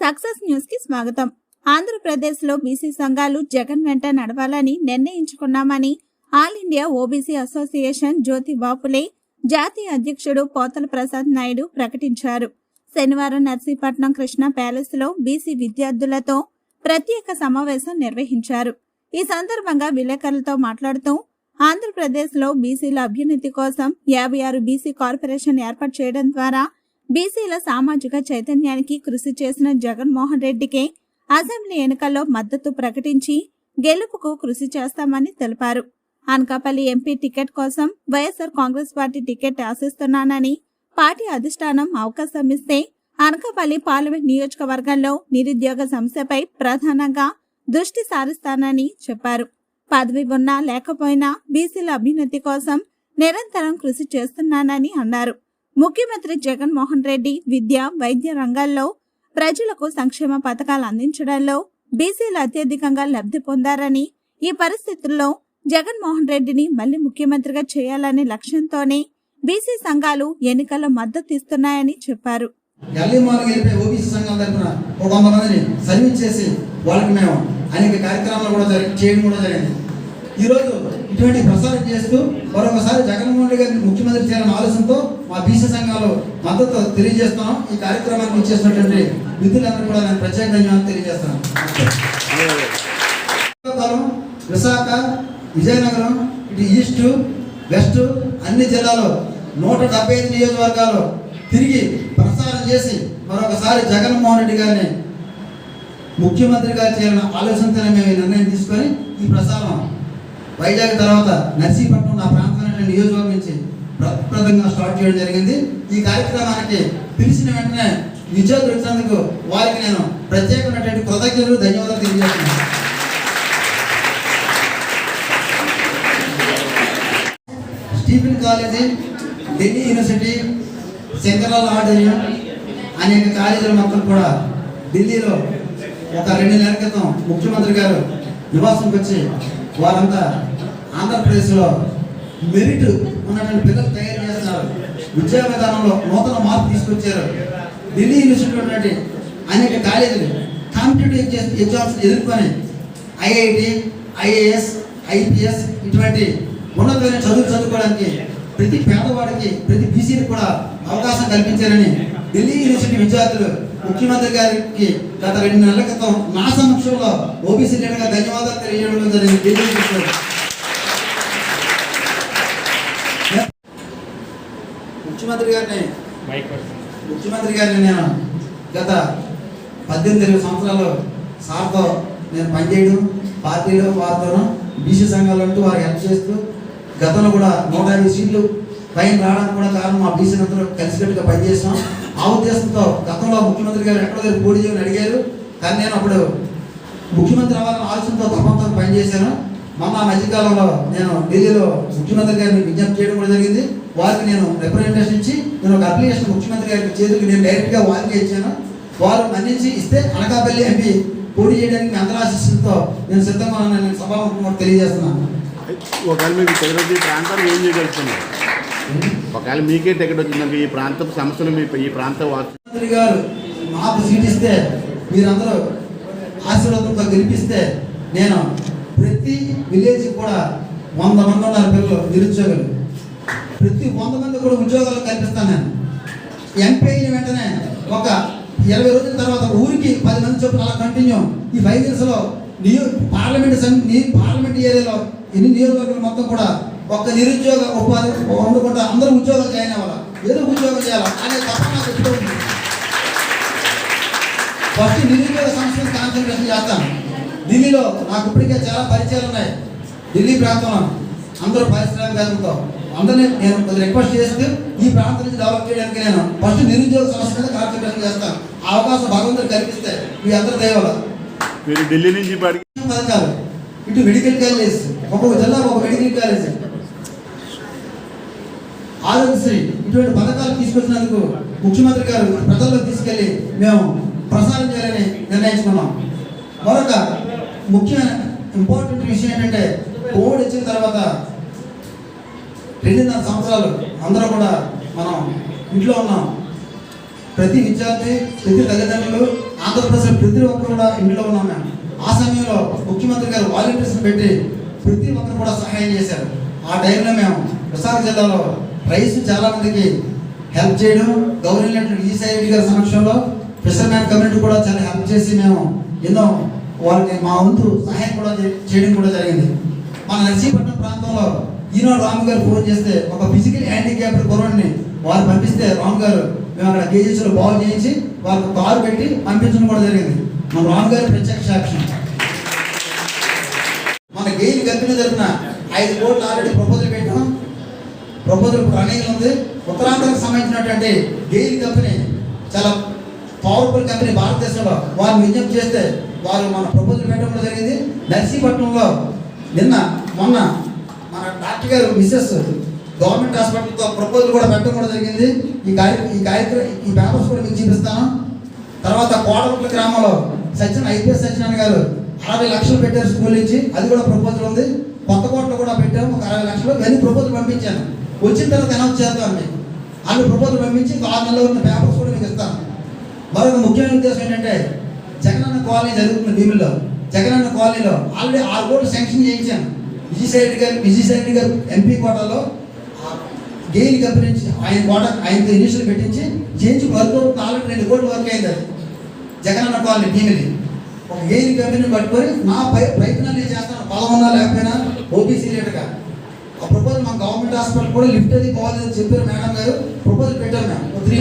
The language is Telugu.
సక్సెస్ న్యూస్కి స్వాగతం. ఆంధ్రప్రదేశ్లో బీసీ సంఘాలు జగన్ వెంట నడవాలని నిర్ణయించుకున్నామని all India OBC association Jyoti Bapule జాతీయ అధ్యక్షుడు పోతల ప్రసాద్ నాయుడు ప్రకటించారు. శనివారం నర్సీపట్నం కృష్ణ ప్యాలెస్లో బీసీ విద్యార్థులతో ప్రత్యేక సమావేశం నిర్వహించారు. ఈ సందర్భంగా విలేకరులతో మాట్లాడుతూ ఆంధ్రప్రదేశ్లో బీసీల అభ్యున్నతి కోసం యాభై ఆరు బీసీ కార్పొరేషన్ ఏర్పాటు చేయడం ద్వారా బీసీల సామాజిక చైతన్యానికి కృషి చేసిన జగన్మోహన్ రెడ్డికి అసెంబ్లీ ఎన్నికల్లో మద్దతు ప్రకటించి గెలుపుకు కృషి చేస్తామని తెలిపారు. అనకాపల్లి ఎంపీ టికెట్ కోసం వైఎస్ఆర్ కాంగ్రెస్ పార్టీ టికెట్ ఆశిస్తున్నానని పార్టీ అధిష్టానం అవకాశం ఇస్తే అనకాపల్లి పార్లమెంట్ నియోజకవర్గంలో నిరుద్యోగ సమస్యపై ప్రధానంగా దృష్టి సారిస్తానని చెప్పారు. పదవి ఉన్నా లేకపోయినా బీసీల అభ్యున్నతి కోసం నిరంతరం కృషి చేస్తున్నానని అన్నారు. ముఖ్యమంత్రి జగన్మోహన్ రెడ్డి విద్య వైద్య రంగాల్లో ప్రజలకు సంక్షేమ పథకాలు అందించడంలో బీసీలు అత్యధికంగా లబ్ధి పొందారని ఈ పరిస్థితుల్లో జగన్మోహన్ రెడ్డిని మళ్ళీ ముఖ్యమంత్రిగా చేయాలనే లక్ష్యంతోనే బీసీ సంఘాలు ఎన్నికల్లో మద్దతు ఇస్తున్నాయని చెప్పారు. ఎల్లి మార్గం వెళ్ళిపోయి ఓబీసీ సంఘం తరఫున ఒక వంద మందిని సర్వీస్ చేసి వాళ్ళకి మేము అనేక కార్యక్రమాలు కూడా జరిగి చేయడం కూడా జరిగింది. ఈరోజు ఇటువంటి ప్రసారం చేస్తూ మరొకసారి జగన్మోహన్ రెడ్డి గారిని ముఖ్యమంత్రి చేయాలన్న ఆలోచనతో మా బీసీ సంఘాలు మద్దతు తెలియజేస్తున్నాం. ఈ కార్యక్రమానికి వచ్చేసినటువంటి విధులందరూ కూడా నేను ప్రత్యేక ధన్యవాదాలు తెలియజేస్తున్నాను. విశాఖ విజయనగరం ఇటు ఈస్ట్ వెస్ట్ అన్ని జిల్లాలో నూట డెబ్బై ఐదు నియోజకవర్గాలు తిరిగి ప్రసారం చేసి మరొకసారి జగన్మోహన్ రెడ్డి గారిని ముఖ్యమంత్రిగా చేయాలన్న ఆలోచనతోనే మేము ఈ నిర్ణయం తీసుకొని ఈ ప్రసారం వైజాగ్ తర్వాత నర్సీపట్నం నా ప్రాంతమైన నియోజకవర్గం నుంచి ప్రప్రదంగా స్టార్ట్ చేయడం జరిగింది. ఈ కార్యక్రమానికి పిలిచిన వెంటనే విద్యార్థులు వచ్చినందుకు వారికి నేను ప్రత్యేకమైనటువంటి కృతజ్ఞతలు ధన్యవాదాలు తెలియజేస్తున్నాను. Stephen college Delhi university Shankarlal auditorium అనేక కాలేజీలు మొత్తం కూడా ఢిల్లీలో ఒక రెండు నెలల క్రితం ముఖ్యమంత్రి గారు నివాసంకి వచ్చి వారంతా ఆంధ్రప్రదేశ్లో మెరిట్ ఉన్నటువంటి పిల్లలు తయారు చేస్తున్నారు. విద్యా విధానంలో నూతన మార్పు తీసుకొచ్చారు. ఢిల్లీ యూనివర్సిటీ ఉన్నటువంటి అనేక కాలేజీలు కాంపిటేటివ్ ఎగ్జామ్స్ ఎదుర్కొని ఐఐటి ఐఏఎస్ ఐపీఎస్ ఇటువంటి ఉన్నతమైన చదువులు చదువుకోవడానికి ప్రతి పేదవాడికి ప్రతి బీసీని కూడా అవకాశం కల్పించారని ఢిల్లీ యూనివర్సిటీ విద్యార్థులు ముఖ్యమంత్రి గారికి గత రెండు నెలల క్రితం నా సమక్షంలో ఓబీసీ లీడర్గా ధన్యవాదాలు తెలియజేయడం జరిగింది ఢిల్లీ. ముఖ్యమంత్రి గారిని ముఖ్యమంత్రి గారిని నేను గత పద్దెనిమిది ఇరవై సంవత్సరాలు సార్తో నేను పనిచేయడం పార్టీలో వారితోనూ బీసీ సంఘాలు అంటూ వారికి హెల్ప్ చేస్తూ గతంలో కూడా నూట యాభై సీట్లు పైన రావడానికి కూడా కారణం మా బీసీ అందరూ కలిసికట్టుగా పనిచేసాం ఆ ఉద్దేశంతో గతంలో ముఖ్యమంత్రి గారు ఎక్కడ దగ్గర పోటీ చేయమని అడిగారు. కానీ నేను అప్పుడు ముఖ్యమంత్రి అవ్వాలని ఆలోచనతో తపంతో పనిచేశాను. మొన్న మధ్యకాలంలో నేను ఢిల్లీలో ముఖ్యమంత్రి గారిని విజ్ఞప్తి చేయడం కూడా జరిగింది. వారికి నేను రిప్రజెంటేషన్ ఇచ్చి నేను ఒక అప్లికేషన్ ముఖ్యమంత్రి గారికి చేతికి నేను డైరెక్ట్గా వారికి ఇచ్చాను. వారు మన్నించి ఇస్తే అనకాపల్లి ఎంపీ పోటీ చేయడానికి మీ అందరి నేను సిద్ధంగా ఉన్నాను నేను సభాముఖంగా తెలియజేస్తున్నాను. ఒకవేళ మీకు టికెట్ ఏం చేయగలుగుతున్నారు ఒకవేళ మీకే టికెట్ వచ్చిందంటే ఈ ప్రాంత సమస్యలు మీ ఈ ప్రాంత వాసు గారు మాకు సీట్ ఇస్తే మీరందరూ ఆశీర్వాదంతో గెలిపిస్తే నేను ప్రతి విలేజ్ కూడా వంద మంది ఉన్నారు పిల్లలు నిరుద్యోగులు. ప్రతి వంద మంది కూడా ఉద్యోగాలు కల్పిస్తాను నేను. ఎంపీ అయిన వెంటనే ఒక ఇరవై రోజుల తర్వాత ఊరికి పది మంది చొప్పున అలా కంటిన్యూ ఈ ఫైవ్ ఇయర్స్లో నియో పార్లమెంట్ సం- నీ పార్లమెంట్ ఏరియాలో ఎన్ని నియోజకవర్గాలు మొత్తం కూడా ఒక్క నిరుద్యోగ ఉపాధి వండుకుంటా అందరూ ఉద్యోగాలు జాయిన్ అవ్వాలి? ఏదో ఉద్యోగం చేయాలి? అనే తప్ప నాకు ఉంది. ఫస్ట్ నిరుద్యోగ సమస్యను కాన్సన్ట్రేషన్ చేస్తాను. ఢిల్లీలో నాకు ఇప్పటికే చాలా పరిచయాలు ఉన్నాయి. ఢిల్లీ ప్రాంతంలో అందరూ పారిశ్రామికవేత్తలతో అందరినీ నేను కొద్దిగా రిక్వెస్ట్ చేస్తూ ఈ ప్రాంతం నుంచి డెవలప్ చేయడానికి నేను ఫస్ట్ నిరుద్యోగ సమస్య మీద కాన్సన్ట్రేషన్ చేస్తాను. ఆ అవకాశం భగవంతుడు కల్పిస్తే మీ అందరి దయవల్ల. మీరు ఢిల్లీ నుంచి పథకాలు. ఇటు మెడికల్ కాలేజ్ ఒక్కొక్క జిల్లా ఒక మెడికల్ కాలేజ్. ఆరోగ్యశ్రీ ఇటువంటి పథకాలు తీసుకొచ్చినందుకు ముఖ్యమంత్రి గారు ప్రజల్లోకి తీసుకెళ్ళి మేము ప్రసారం చేయాలని నిర్ణయించుకున్నాం. మరొక ముఖ్యమైన ఇంపార్టెంట్ విషయం ఏంటంటే కోవిడ్ వచ్చిన తర్వాత రెండున్నర సంవత్సరాలు అందరూ కూడా మనం ఇంట్లో ఉన్నాం. ప్రతి విద్యార్థి ప్రతి తల్లిదండ్రులు ఆంధ్రప్రదేశ్ ప్రతి ఒక్కరు కూడా ఇంట్లో ఉన్నాం మేము. ఆ సమయంలో ముఖ్యమంత్రి గారు వాలంటీర్స్ పెట్టి ప్రతి ఒక్కరు కూడా సహాయం చేశారు. ఆ టైంలో మేము విశాఖ జిల్లాలో రైస్ చాలా మందికి హెల్ప్ చేయడం గవర్నమెంట్ ఈసీఐడి గారి సమక్షంలో ఫిషర్మ్యాన్ కమ్యూనిటీ కూడా చాలా హెల్ప్ చేసి మేము ఎన్నో వాళ్ళకి మా వంతు సహాయం కూడా చేయడం కూడా జరిగింది. మన నర్సీపట్నం ప్రాంతంలో ఈనాడు రామ్ గారు ఫోన్ చేస్తే ఒక ఫిజికల్ హ్యాండిక్యాప్డ్ కుర్రాడిని వారు పంపిస్తే రామ్ గారు మేము అక్కడ కేజీసీలో బాగు చేయించి వాళ్ళకు కారు పెట్టి పంపించడం కూడా జరిగింది. మన రామ్ గారు ప్రత్యక్ష సాక్ష్యం మన గెయిల్ కంపెనీ జరిగిన ఐదు కోట్లు ఆల్రెడీ ప్రపోజల్ పెట్టాం ప్రపోజల్ రన్నింగ్ ఉంది. ఉత్తరాంధ్రకు సంబంధించినటువంటి గెయిల్ కంపెనీ చాలా పవర్ఫుల్ కంపెనీ భారతదేశంలో వారు విజ్ఞప్తి చేస్తే వారు మన ప్రపోజల్ పెట్టడం కూడా జరిగింది. నర్సీపట్నంలో నిన్న మొన్న మన డాక్టర్ గారు మిస్సెస్ గవర్నమెంట్ హాస్పిటల్తో ప్రపోజల్ కూడా పెట్టడం కూడా జరిగింది. ఈ కార్య ఈ కార్యక్రమం ఈ పేపర్స్ కూడా మీకు చూపిస్తాను. తర్వాత కోడగుట్ల గ్రామంలో సత్యన ఐపీఎస్ సత్యనారాయణ గారు అరవై లక్షలు పెట్టారు స్కూల్ నుంచి. అది కూడా ప్రపోజల్ ఉంది. కొత్త కోట్లు కూడా పెట్టాము. ఒక అరవై లక్షలు. ఇవన్నీ ప్రపోజల్ పంపించాను. వచ్చిన తర్వాత అనౌన్స్ చేద్దాం మీకు అన్ని ప్రపోజల్ పంపించి ఇంకో ఆరు నెలలో ఉన్న పేపర్స్ కూడా మీకు ఇస్తాను. మరొక ముఖ్యమైన ఉద్దేశం ఏంటంటే జగనన్న కాలనీ జరుగుతున్న భీమిలో జగనన్న కాలనీలో ఆల్రెడీ ఆరు కోట్లు శాంక్షన్ చేయించాను. విజయసాయి గారు విజయసాయి గారు ఎంపీ కోటాలో గెయిన్ కంపెనీ నుంచి ఆయన కోట ఆయనతో ఇనిషియల్ పెట్టించి చేయించి వర్క్ నాలుగు ఆల్రెడీ రెండు కోట్లు వర్క్ అయింది అది. జగనన్న కాలనీ భీమిలి. ఒక గెయిన్ కంపెనీని పట్టుకొని నా పై ప్రయత్నాలు నేను చేస్తాను. పొలం ఉన్నా లేకపోయినా ఓబీసీ లీడర్గా. ప్రపోజల్ మా గవర్నమెంట్ హాస్పిటల్ కూడా లిఫ్ట్ అది బాగాలేదని చెప్పారు మేడం గారు. ప్రపోజల్ పెట్టారు మేము త్రీ